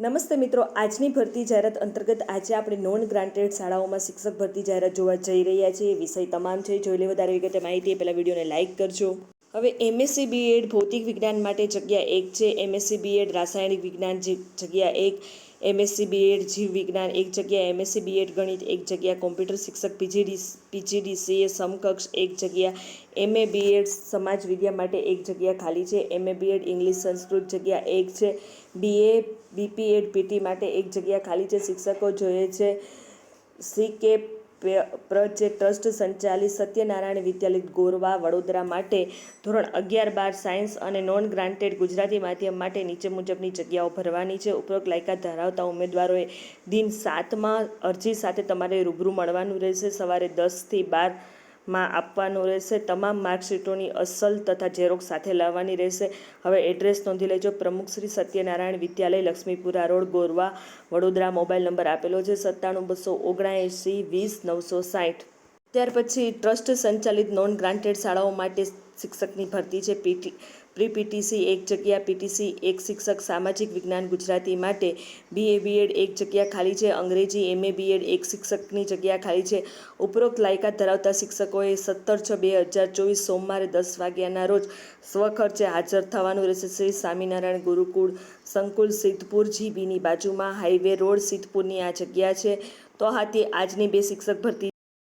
નમસ્તે મિત્રો, આજની ભરતી જાહેરાત અંતર્ગત આજે આપણે નોન ગ્રાન્ટેડ શાળાઓમાં શિક્ષક ભરતી જાહેરાત જોવા જઈ રહ્યા છીએ. વિષય તમામ છે, જોઈ લે વધારે વિગતે માહિતી પહેલાં વિડીયોને લાઇક કરજો. હવે એમએસસી બીએડ ભૌતિક વિજ્ઞાન માટે જગ્યા એક છે. એમએસસી બીએડ રાસાયણિક વિજ્ઞાન જે- જગ્યા એક એમએસસી બીએડ જીવ વિજ્ઞાન એક જગ્યા એમએસસી બીએડ ગણિત એક જગ્યા, કોમ્પ્યુટર શિક્ષક પીજીડી પીજીડીસીએ સમકક્ષ એક જગ્યા એમએ બીએડ સમાજ વિદ્યા માટે એક જગ્યા ખાલી છે. એમએ બીએડ ઇંગ્લિશ સંસ્કૃત જગ્યા એક છે. બીએ બીપીએડ પીટી માટે એક જગ્યા ખાલી છે. શિક્ષકો જોઈએ છે. સી કે પ્ર ટ્રસ્ટ સંચાલિત સત્યનારાયણ વિદ્યાલય ગોરવા વડોદરા માટે ધોરણ અગિયાર બાર સાયન્સ અને નોન ગ્રાન્ટેડ ગુજરાતી માધ્યમ માટે નીચે મુજબની જગ્યાઓ ભરવાની છે. ઉપરોક્ત લાયકાત ધરાવતા ઉમેદવારોએ દિન સાતમાં અરજી સાથે તમારે રૂબરૂ મળવાનું રહેશે. સવારે દસથી બારમાં આપવાનું રહેશે. તમામ માર્કશીટોની અસલ તથા ઝેરોક્ષ સાથે લાવવાની રહેશે. હવે એડ્રેસ નોંધી લેજો. Pramukh Shri Satyanarayan Vidyalaya, Laxmipura road, Gorwa, Vadodara. Mobile number આપેલો છે સત્તાણું બસો ઓગણએંસી વીસ નવસો સાઠ. ત્યાર પછી ટ્રસ્ટ સંચાલિત નોન ગ્રાન્ટેડ શાળાઓ માટે શિક્ષકની ભરતી છે. પીટી પ્રી પીટીસી એક જગ્યા પીટીસી, એક શિક્ષક સામાજિક વિજ્ઞાન ગુજરાતી માટે બીએ બીએડ એક જગ્યા ખાલી છે, અંગ્રેજી એમએ બીએડ એક શિક્ષકની જગ્યા ખાલી છે. ઉપરોક્ત લાયકાત ધરાવતા શિક્ષકોએ સત્તર છ બે હજાર ચોવીસ સોમવારે દસ વાગ્યાના રોજ સ્વખર્ચે હાજર થવાનું રહેશે. શ્રી સ્વામિનારાયણ ગુરુકુળ સંકુલ સિદ્ધપુર જીબીની બાજુમાં હાઈવે રોડ સિદ્ધપુરની આ જગ્યા છે. તો હાથી આજની બે શિક્ષક ભરતી